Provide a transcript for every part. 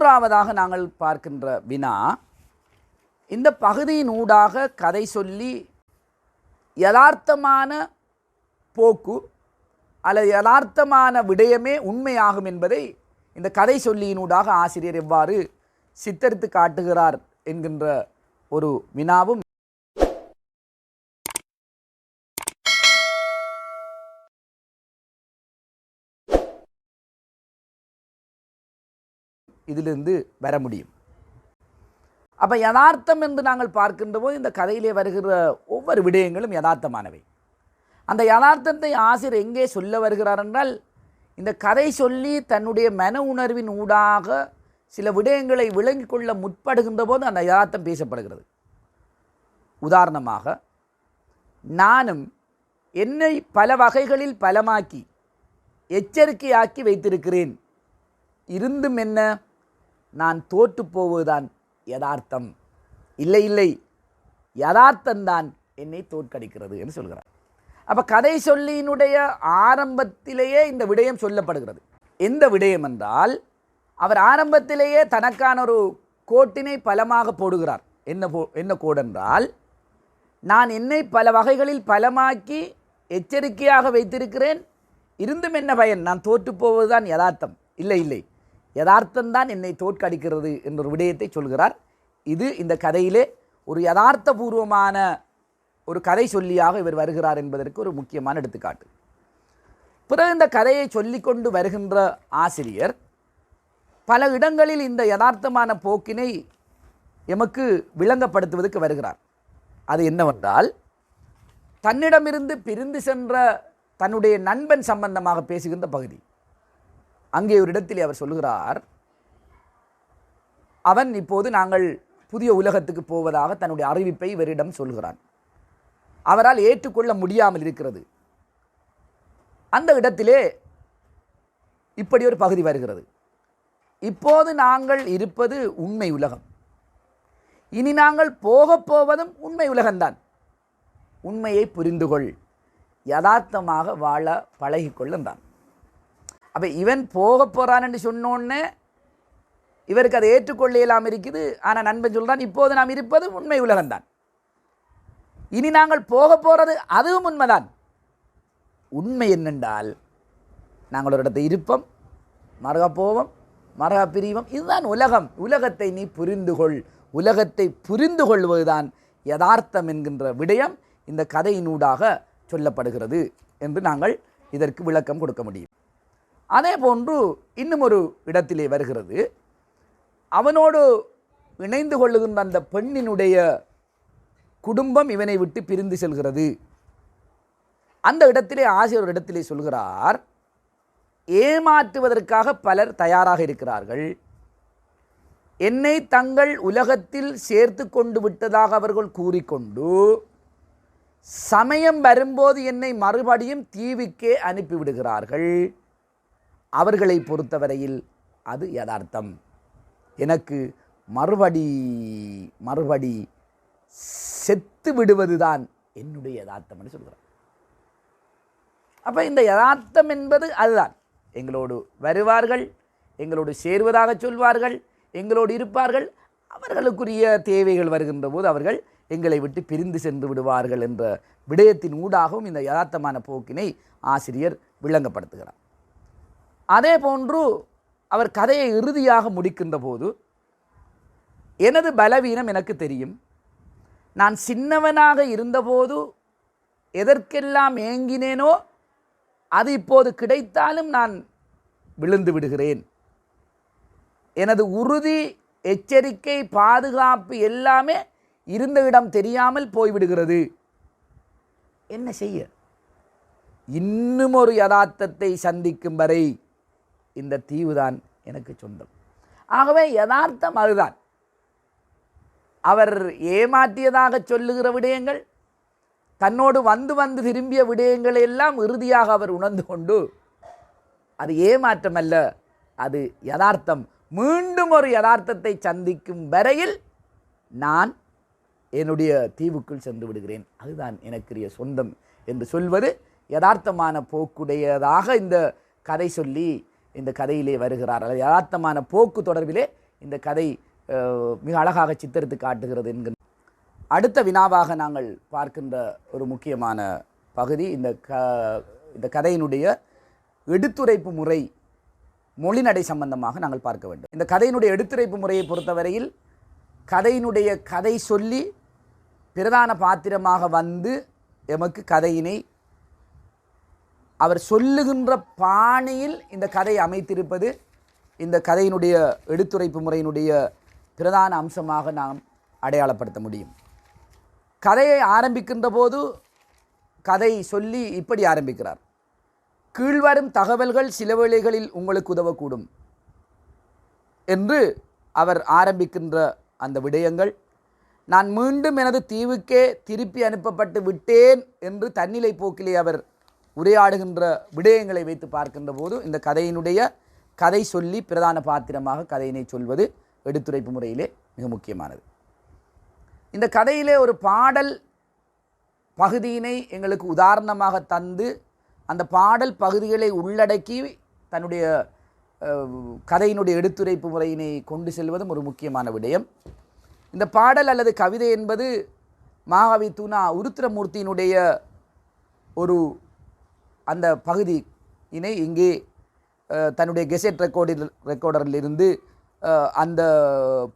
மூன்றாவதாக நாங்கள் பார்க்கின்ற வினா இந்த பகுதியின் ஊடாக கதை சொல்லி யதார்த்தமான போக்கு அல்லது யதார்த்தமான விடயமே உண்மையாகும் என்பதை இந்த கதை சொல்லியினூடாக ஆசிரியர் எவ்வாறு சித்தரித்து காட்டுகிறார் என்கின்ற ஒரு வினாவும் இதிலிருந்து வர முடியும். அப்போ யதார்த்தம் என்று நாங்கள் பார்க்கின்ற போது இந்த கதையிலே வருகிற ஒவ்வொரு விடயங்களும் யதார்த்தமானவை. அந்த யதார்த்தத்தை ஆசிரியர் எங்கே சொல்ல வருகிறார் என்றால் இந்த கதை சொல்லி தன்னுடைய மன உணர்வின் ஊடாக சில விடயங்களை விளங்கிக் கொள்ள முற்படுகின்ற போது அந்த யதார்த்தம் பேசப்படுகிறது. உதாரணமாக நானும் என்னை பல வகைகளில் பலமாக்கி எச்சரிக்கையாக்கி வைத்திருக்கிறேன். இருந்தும் என்ன? நான் தோற்று போவதுதான் யதார்த்தம். இல்லை இல்லை. யதார்த்தந்தான் என்னை தோற்கடிக்கிறது என்று சொல்கிறார். அப்போ கதை சொல்லியினுடைய ஆரம்பத்திலேயே இந்த விடயம் சொல்லப்படுகிறது. எந்த விடயம் என்றால் அவர் ஆரம்பத்திலேயே தனக்கான ஒரு கோட்டினை பலமாக போடுகிறார். என்ன போ என்ன கோடு என்றால் நான் என்னை பல வகைகளில் பலமாக்கி எச்சரிக்கையாக வைத்திருக்கிறேன். இருந்தும் என்ன பயன்? நான் தோற்று போவதுதான் யதார்த்தம். இல்லை இல்லை. யதார்த்தம்தான் என்னை தோற்கடிக்கிறது என்ற ஒரு விடயத்தை சொல்கிறார். இது இந்த கதையிலே ஒரு யதார்த்தபூர்வமான ஒரு கதை சொல்லியாக இவர் வருகிறார் என்பதற்கு ஒரு முக்கியமான எடுத்துக்காட்டு. பிறகு இந்த கதையை சொல்லிக்கொண்டு வருகின்ற ஆசிரியர் பல இடங்களில் இந்த யதார்த்தமான போக்கினை எமக்கு விளங்கப்படுத்துவதற்கு வருகிறார். அது என்னவென்றால் தன்னிடமிருந்து பிரிந்து சென்ற தன்னுடைய நண்பன் சம்பந்தமாக பேசுகின்ற பகுதி. அங்கே ஒரு இடத்தில் அவர் சொல்லுகிறார் அவன் இப்போது நாங்கள் புதிய உலகத்துக்கு போவதாக தன்னுடைய அறிவிப்பை இவரிடம் சொல்கிறான். அவரால் ஏற்றுக்கொள்ள முடியாமல் இருக்கிறது. அந்த இடத்திலே இப்படி ஒரு பகுதி வருகிறது. இப்போது நாங்கள் இருப்பது உண்மை உலகம். இனி நாங்கள் போகப் போவதும் உண்மை உலகம்தான். உண்மையை புரிந்து கொள் யதார்த்தமாக வாழ பழகிக்கொள்ளும் தான். அப்போ இவன் போக போகிறான்னு சொன்னோன்னே இவருக்கு அதை ஏற்றுக்கொள்ள இயலாமல் இருக்குது. ஆனால் நண்பன் சொல்கிறான் இப்போது நாம் இருப்பது உண்மை உலகம்தான். இனி நாங்கள் போக போகிறது அதுவும் உண்மைதான். உண்மை என்னென்றால் நாங்கள் ஒரு இடத்தை இருப்போம் மரகா போவோம் மரகா பிரிவோம். இதுதான் உலகம். உலகத்தை நீ புரிந்து கொள். உலகத்தை புரிந்து கொள்வதுதான் யதார்த்தம் என்கின்ற விடயம் இந்த கதையினூடாக சொல்லப்படுகிறது என்று நாங்கள் இதற்கு விளக்கம் கொடுக்க முடியும். அதே போன்று இன்னும் ஒரு இடத்திலே வருகிறது. அவனோடு இணைந்து கொள்ளுகின்ற அந்த பெண்ணினுடைய குடும்பம் இவனை விட்டு பிரிந்து செல்கிறது. அந்த இடத்திலே ஆசிரியர் ஒரு இடத்திலே சொல்கிறார் ஏமாற்றுவதற்காக பலர் தயாராக இருக்கிறார்கள். என்னை தங்கள் உலகத்தில் சேர்த்து கொண்டு விட்டதாக அவர்கள் கூறிக்கொண்டு சமயம் வரும்போது என்னை மறுபடியும் தீவுக்கே அனுப்பிவிடுகிறார்கள். அவர்களை பொறுத்தவரையில் அது யதார்த்தம். எனக்கு மறுபடி மறுபடி செத்து விடுவதுதான் என்னுடைய யதார்த்தம் என்று சொல்கிறார். அப்போ இந்த யதார்த்தம் என்பது அதுதான். எங்களோடு வருவார்கள் எங்களோடு சேருவதாக சொல்வார்கள் எங்களோடு இருப்பார்கள் அவர்களுக்குரிய தேவைகள் வருகின்ற போது அவர்கள் எங்களை விட்டு பிரிந்து சென்று விடுவார்கள் என்ற விடயத்தின் ஊடாகவும் இந்த யதார்த்தமான போக்கினை ஆசிரியர் விளங்கப்படுத்துகிறார். அதே போன்று அவர் கதையை இறுதியாக முடிக்கின்ற போது எனது பலவீனம் எனக்கு தெரியும். நான் சின்னவனாக இருந்தபோது எதற்கெல்லாம் ஏங்கினேனோ அது இப்போது கிடைத்தாலும் நான் விழுந்து விடுகிறேன். எனது உறுதி எச்சரிக்கை பாதுகாப்பு எல்லாமே இருந்த இடம் தெரியாமல் போய்விடுகிறது. என்ன செய்ய? இன்னும் ஒரு யதார்த்தத்தை சந்திக்கும் வரை இந்த தீவுதான் எனக்கு சொந்தம். ஆகவே யதார்த்தம் அதுதான். அவர் ஏமாற்றியதாக சொல்லுகிற விடயங்கள் தன்னோடு வந்து வந்து திரும்பிய விடயங்களை எல்லாம் இறுதியாக அவர் உணர்ந்து கொண்டு அது ஏமாற்றம் அல்ல அது யதார்த்தம். மீண்டும் ஒரு யதார்த்தத்தை சந்திக்கும் வரையில் நான் என்னுடைய தீவுக்குள் சென்று விடுகிறேன். அதுதான் எனக்குரிய சொந்தம் என்று சொல்வது யதார்த்தமான போக்குடையதாக இந்த கதை சொல்லி இந்த கதையிலே வருகிறார். அல்லது யதார்த்தமான போக்கு தொடர்பிலே இந்த கதை மிக அழகாக சித்தரித்து காட்டுகிறது என்கின்ற அடுத்த வினாவாக நாங்கள் பார்க்கின்ற ஒரு முக்கியமான பகுதி இந்த க இந்த கதையினுடைய எடுத்துரைப்பு முறை மொழிநடை சம்பந்தமாக நாங்கள் பார்க்க வேண்டும். இந்த கதையினுடைய எடுத்துரைப்பு முறையை பொறுத்தவரையில் கதையினுடைய கதை சொல்லி பிரதான பாத்திரமாக வந்து எமக்கு கதையினை அவர் சொல்லுகின்ற பாணியில் இந்த கதை அமைத்திருப்பது இந்த கதையினுடைய எடுத்துரைப்பு முறையினுடைய பிரதான அம்சமாக நாம் அடையாளப்படுத்த முடியும். கதையை ஆரம்பிக்கின்ற போது கதை சொல்லி இப்படி ஆரம்பிக்கிறார். கீழ்வரும் தகவல்கள் சில வேளைகளில் உங்களுக்கு உதவக்கூடும் என்று அவர் ஆரம்பிக்கின்ற அந்த விடயங்கள். நான் மீண்டும் எனது தீவுக்கே திருப்பி அனுப்பப்பட்டு விட்டேன் என்று தன்னிலை போக்கிலே அவர் உரையாடுகின்ற விடயங்களை வைத்து பார்க்கின்ற போது இந்த கதையினுடைய கதை சொல்லி பிரதான பாத்திரமாக கதையினை சொல்வது எடுத்துரைப்பு முறையிலே மிக முக்கியமானது. இந்த கதையிலே ஒரு பாடல் பகுதியினை எங்களுக்கு உதாரணமாக தந்து அந்த பாடல் பகுதிகளை உள்ளடக்கி தன்னுடைய கதையினுடைய எடுத்துரைப்பு முறையினை கொண்டு செல்வதும் ஒரு முக்கியமான விடயம். இந்த பாடல் அல்லது கவிதை என்பது மகாகவி தூணா உருத்திரமூர்த்தியினுடைய ஒரு அந்த பகுதியினை இங்கே தன்னுடைய கெசெட் ரெக்கார்டில் ரெக்கார்டரிலிருந்து அந்த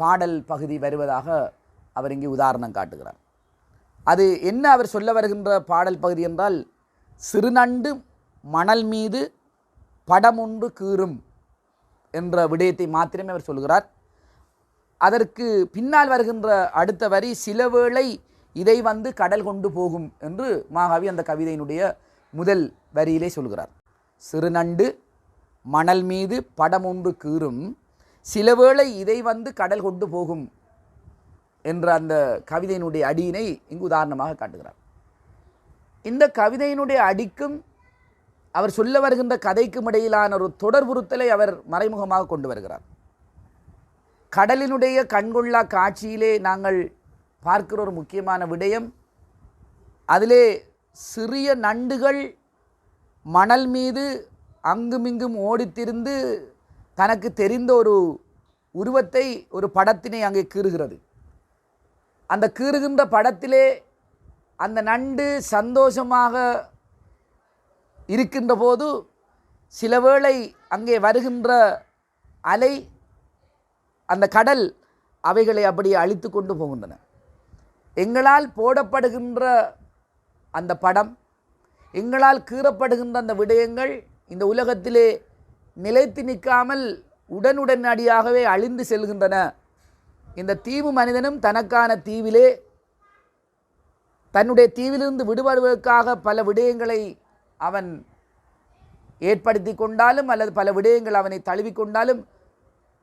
பாடல் பகுதி வருவதாக அவர் இங்கே உதாரணம் காட்டுகிறார். அது என்ன அவர் சொல்ல வருகின்ற பாடல் பகுதி என்றால் சிறுநண்டு மணல் மீது படமொன்று கீறும் என்ற விடயத்தை மாத்திரமே அவர் சொல்கிறார். அதற்கு பின்னால் வருகின்ற அடுத்த வரி சில வேளை இதை வந்து கடல் கொண்டு போகும் என்று மாகாவி அந்த கவிதையினுடைய முதல் வரியிலே சொல்கிறார். சிறுநண்டு மணல் மீது படம் ஒன்று கீறும் சில வேளை இதை வந்து கடல் கொண்டு போகும் என்ற அந்த கவிதையினுடைய அடியினை இங்கு உதாரணமாக காட்டுகிறார். இந்த கவிதையினுடைய அடிக்கும் அவர் சொல்ல வருகின்ற கதைக்கும் இடையிலான ஒரு தொடர்புறுத்தலை அவர் மறைமுகமாக கொண்டு வருகிறார். கடலினுடைய கண்கொள்ளா காட்சியிலே நாங்கள் பார்க்கிற ஒரு முக்கியமான விடயம் அதிலே சிறிய நண்டுகள் மணல் மீது அங்குமிங்கும் ஓடித்திருந்து தனக்கு தெரிந்த ஒரு உருவத்தை ஒரு படத்தினை அங்கே கீறுகிறது. அந்த கீறுகின்ற படத்திலே அந்த நண்டு சந்தோஷமாக இருக்கின்ற போது சில வேளை அங்கே வருகின்ற அலை அந்த கடல் அவைகளை அப்படியே அழித்து கொண்டு போகின்றன. எங்களால் போடப்படுகின்ற அந்த படம் எங்களால் கீறப்படுகின்ற அந்த விடயங்கள் இந்த உலகத்திலே நிலைத்து நிற்காமல் உடனுடனடியாகவே அழிந்து செல்கின்றன. இந்த தீவு மனிதனும் தனக்கான தீவிலே தன்னுடைய தீவிலிருந்து விடுபடுவதற்காக பல விடயங்களை அவன் ஏற்படுத்தி கொண்டாலும் அல்லது பல விடயங்கள் அவனை தழுவிக்கொண்டாலும்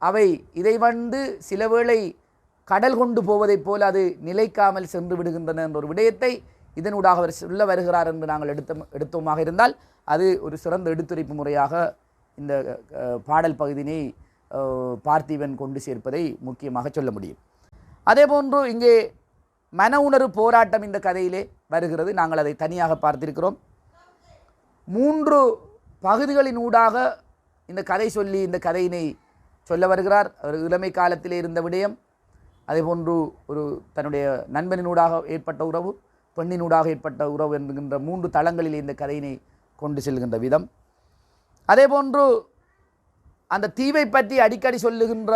அவை இதை வந்து சில வேளை கடல் கொண்டு போவதைப் போல் அது நிலைக்காமல் சென்று விடுகின்றன என்ற ஒரு விடயத்தை இதனூடாக அவர் சொல்ல வருகிறார் என்று நாங்கள் எடுத்த எடுத்தோமாக இருந்தால் அது ஒரு சிறந்த எடுத்துரைப்பு முறையாக இந்த பாடல் பகுதியினை பார்த்திபன் கொண்டு சேர்ப்பதை முக்கியமாக சொல்ல முடியும். அதேபோன்று இங்கே மன உணர்வு போராட்டம் இந்த கதையிலே வருகிறது. நாங்கள் அதை தனியாக பார்த்திருக்கிறோம். மூன்று பகுதிகளின் ஊடாக இந்த கதை சொல்லி இந்த கதையினை சொல்ல வருகிறார். அவர் இளமை காலத்திலே இருந்த விடயம் அதேபோன்று ஒரு தன்னுடைய நண்பனினூடாக ஏற்பட்ட உறவு பெண்ணினூடாக ஏற்பட்ட உறவு என்கின்ற மூன்று தளங்களிலே இந்த கதையினை கொண்டு செல்கின்ற விதம். அதேபோன்று அந்த தீவை பற்றி அடிக்கடி சொல்லுகின்ற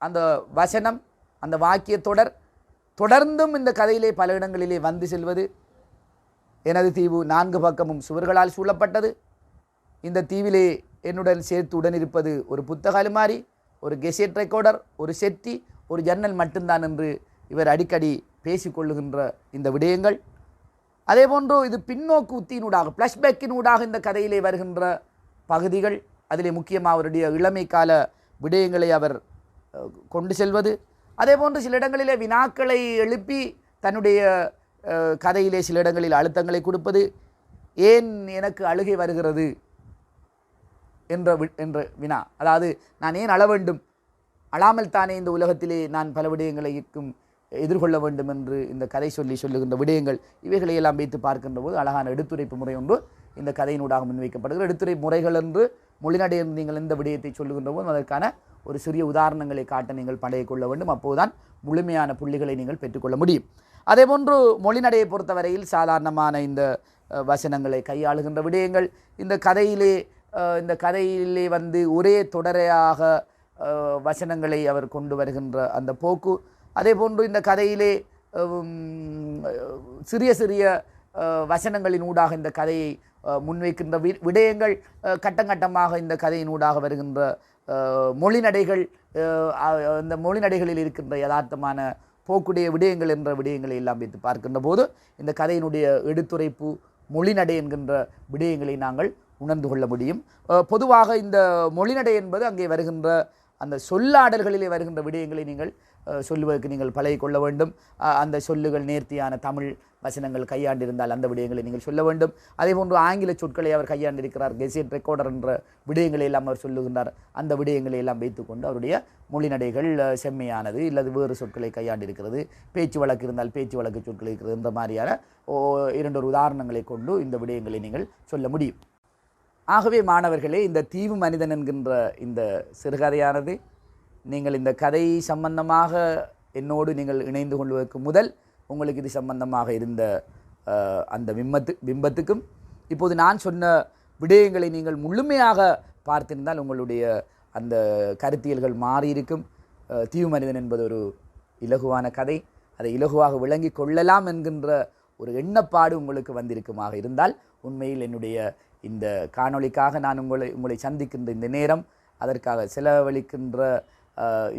அந்த வசனம் அந்த வாக்கிய தொடர் தொடர்ந்தும் இந்த கதையிலே பல இடங்களிலே வந்து செல்வது. எனது தீவு நான்கு பக்கமும் சுவர்களால் சூழப்பட்டது. இந்த தீவிலே என்னுடன் சேர்த்து உடனிருப்பது ஒரு புத்தக அலுமாரி ஒரு கெசெட் ரெக்கார்டர் ஒரு செட்டி ஒரு ஜன்னல் மட்டும்தான் என்று இவர் அடிக்கடி பேசிக்கொள்ளுகின்ற இந்த விடயங்கள். அதேபோன்று இது பின்னோக்கு உத்தியினூடாக ஃப்ளஷ்பேக்கினூடாக இந்த கதையிலே வருகின்ற பகுதிகள். அதிலே முக்கியமாக அவருடைய இளமை கால விடயங்களை அவர் கொண்டு செல்வது. அதேபோன்று சில இடங்களிலே வினாக்களை எழுப்பி தன்னுடைய கதையிலே சில இடங்களில் அழுத்தங்களை கொடுப்பது. ஏன் எனக்கு அழுகை வருகிறது? என்ற வி- என்ற வினா. அதாவது நான் ஏன் அழ வேண்டும்? அழாமல் தானே இந்த உலகத்திலே நான் பல விடயங்களை இருக்கும் எதிர்கொள்ள வேண்டும் என்று இந்த கதை சொல்லி சொல்லுகின்ற விடயங்கள் இவைகளை எல்லாம் வைத்து பார்க்கின்ற போது அழகான எடுத்துரைப்பு முறை ஒன்று இந்த கதையினூடாக முன்வைக்கப்படுகிற எடுத்துரை முறைகள் என்று மொழிநடை நீங்கள் இந்த விடயத்தை சொல்லுகின்ற போது அதற்கான ஒரு சிறிய உதாரணங்களை காட்ட நீங்கள் படைய கொள்ள வேண்டும். அப்போதுதான் முழுமையான புள்ளிகளை நீங்கள் பெற்றுக்கொள்ள முடியும். அதேபோன்று மொழிநடையை பொறுத்தவரையில் சாதாரணமான இந்த வசனங்களை கையாளுகின்ற விடயங்கள் இந்த கதையிலே இந்த கதையிலே வந்து ஒரே தொடரையாக வசனங்களை அவர் கொண்டு வருகின்ற அந்த போக்கு அதே போன்று இந்த கதையிலே சிறிய சிறிய வசனங்களின் ஊடாக இந்த கதையை முன்வைக்கின்ற வி- விடயங்கள் கட்டங்கட்டமாக இந்த கதையின் ஊடாக வருகின்ற மொழிநடைகள் இந்த மொழிநடைகளில் இருக்கின்ற யதார்த்தமான போக்குடைய விடயங்கள் என்ற விடயங்களை எல்லாம் வைத்து பார்க்கின்ற போது இந்த கதையினுடைய எடுத்துரைப்பு மொழிநடை என்கின்ற விடயங்களை நாங்கள் உணர்ந்து கொள்ள முடியும். பொதுவாக இந்த மொழிநடை என்பது அங்கே வருகின்ற அந்த சொல்லாடல்களிலே வருகின்ற விடயங்களை நீங்கள் சொல்லுவதற்கு நீங்கள் பழகி கொள்ள வேண்டும். அந்த சொல்லுகள் நேர்த்தியான தமிழ் வசனங்கள் கையாண்டிருந்தால் அந்த விடயங்களை நீங்கள் சொல்ல வேண்டும். அதே போன்று ஆங்கில சொற்களை அவர் கையாண்டிருக்கிறார். கெசேட் ரெக்கார்டர் என்ற விடயங்களை எல்லாம் அவர் சொல்லுகின்றார். அந்த விடயங்களை எல்லாம் வைத்துக்கொண்டு அவருடைய மொழிநடைகள் செம்மையானது இல்லது வேறு சொற்களை கையாண்டிருக்கிறது. பேச்சு வழக்கு இருந்தால் பேச்சு வழக்கு சொற்கள் இருக்கிறது இந்த மாதிரியான ஓ இரண்டொரு உதாரணங்களை கொண்டு இந்த விடயங்களை நீங்கள் சொல்ல முடியும். ஆகவே மாணவர்களே இந்த தீவு மனிதன் என்கின்ற இந்த சிறுகதையானது நீங்கள் இந்த கதை சம்பந்தமாக என்னோடு நீங்கள் இணைந்து கொள்வதற்கு முதல் உங்களுக்கு இது சம்பந்தமாக இருந்த அந்த பிம்பத்து பிம்பத்துக்கும் இப்போது நான் சொன்ன விடயங்களை நீங்கள் முழுமையாக பார்த்திருந்தால் உங்களுடைய அந்த கருத்தியல்கள் மாறியிருக்கும். தீவு மனிதன் என்பது ஒரு இலகுவான கதை. அதை இலகுவாக விளங்கி கொள்ளலாம் என்கின்ற ஒரு எண்ணப்பாடு உங்களுக்கு வந்திருக்குமாக இருந்தால் உண்மையில் என்னுடைய இந்த காணொளிக்காக நான் உங்களை உங்களை சந்திக்கின்ற இந்த நேரம் அதற்காக செலவழிக்கின்ற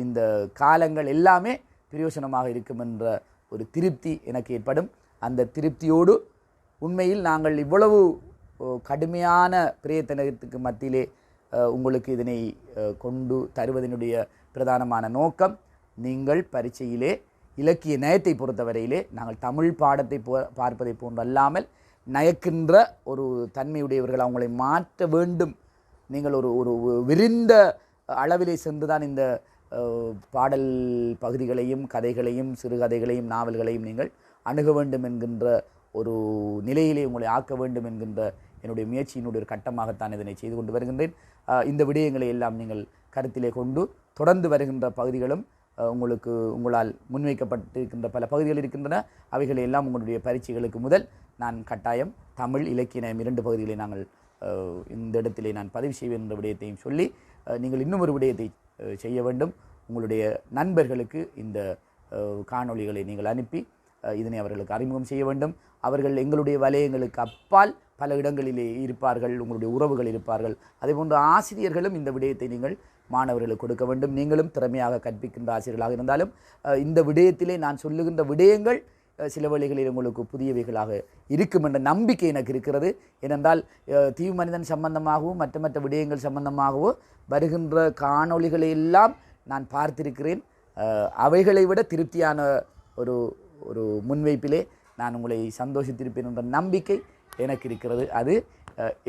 இந்த காலங்கள் எல்லாமே பிரயோசனமாக இருக்கும் என்ற ஒரு திருப்தி எனக்கு ஏற்படும். அந்த திருப்தியோடு உண்மையில் நாங்கள் இவ்வளவு கடுமையான பிரயத்தனத்துக்கு மத்தியிலே உங்களுக்கு இதனை கொண்டு தருவதனுடைய பிரதானமான நோக்கம் நீங்கள் பரீட்சையிலே இலக்கிய நயத்தை பொறுத்தவரையிலே நாங்கள் தமிழ் பாடத்தை போ பார்ப்பதை போன்று அல்லாமல் நயக்கின்ற ஒரு தன்மையுடையவர்கள் அவங்களை மாற்ற வேண்டும். நீங்கள் ஒரு ஒரு விரிந்த அளவிலே சென்றுதான் இந்த பாடல் பகுதிகளையும் கதைகளையும் சிறுகதைகளையும் நாவல்களையும் நீங்கள் அணுக வேண்டும் என்கின்ற ஒரு நிலையிலே உங்களை ஆக்க வேண்டும் என்கின்ற என்னுடைய முயற்சியினுடைய ஒரு கட்டமாகத்தான் இதனை செய்து கொண்டு வருகின்றேன். இந்த விடயங்களை எல்லாம் நீங்கள் கருத்திலே கொண்டு தொடர்ந்து வருகின்ற பகுதிகளும் உங்களுக்கு உங்களால் முன்வைக்கப்பட்டிருக்கின்ற பல பகுதிகள் இருக்கின்றன. அவைகளை எல்லாம் உங்களுடைய பரீட்சைகளுக்கு முதல் நான் கட்டாயம் தமிழ் இலக்கிய இரண்டு பகுதிகளை நாங்கள் இந்த இடத்திலே நான் பதிவு செய்வேன் என்ற விடயத்தையும் சொல்லி நீங்கள் இன்னும் ஒரு விடயத்தை செய்ய வேண்டும். உங்களுடைய நண்பர்களுக்கு இந்த காணொளிகளை நீங்கள் அனுப்பி இதனை அவர்களுக்கு அறிமுகம் செய்ய வேண்டும். அவர்கள் எங்களுடைய வலயங்களுக்கு அப்பால் பல இடங்களிலே இருப்பார்கள் உங்களுடைய உறவுகள் இருப்பார்கள். அதேபோன்று ஆசிரியர்களும் இந்த விடயத்தை நீங்கள் மாணவர்களுக்கு கொடுக்க வேண்டும். நீங்களும் திறமையாக கற்பிக்கின்ற ஆசிரியர்களாக இருந்தாலும் இந்த விடயத்திலே நான் சொல்லுகின்ற விடயங்கள் சில வழிகளில் உங்களுக்கு புதியவைகளாக இருக்கும் என்ற நம்பிக்கை எனக்கு இருக்கிறது. ஏனென்றால் தீ தீவு மனிதன் சம்பந்தமாகவும் மற்ற மற்ற விடயங்கள் சம்பந்தமாகவோ வருகின்ற காணொளிகளை எல்லாம் நான் பார்த்திருக்கிறேன். அவைகளை விட திருப்தியான ஒரு ஒரு முன்வைப்பிலே நான் உங்களை சந்தோஷித்திருப்பேன் என்ற நம்பிக்கை எனக்கு இருக்கிறது. அது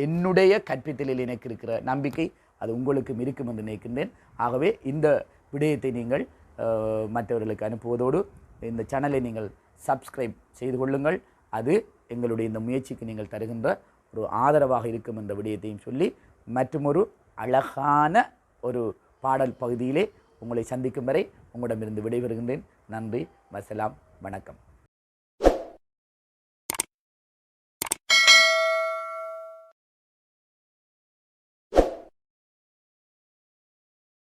என்னுடைய கற்பித்தலில் எனக்கு இருக்கிற நம்பிக்கை. அது உங்களுக்கும் இருக்கும் என்று நினைக்கின்றேன். ஆகவே இந்த விடயத்தை நீங்கள் மற்றவர்களுக்கு அனுப்புவதோடு இந்த சேனலை நீங்கள் சப்ஸ்கிரைப் செய்து கொள்ளுங்கள். அது எங்களுடைய இந்த முயற்சிக்கு நீங்கள் தருகின்ற ஒரு ஆதரவாக இருக்கும் என்ற விடயத்தையும் சொல்லி மற்றொரு அழகான ஒரு பாடல் பகுதியிலே உங்களை சந்திக்கும் வரை உங்களிடமிருந்து விடைபெறுகின்றேன். நன்றி வசலாம் வணக்கம்.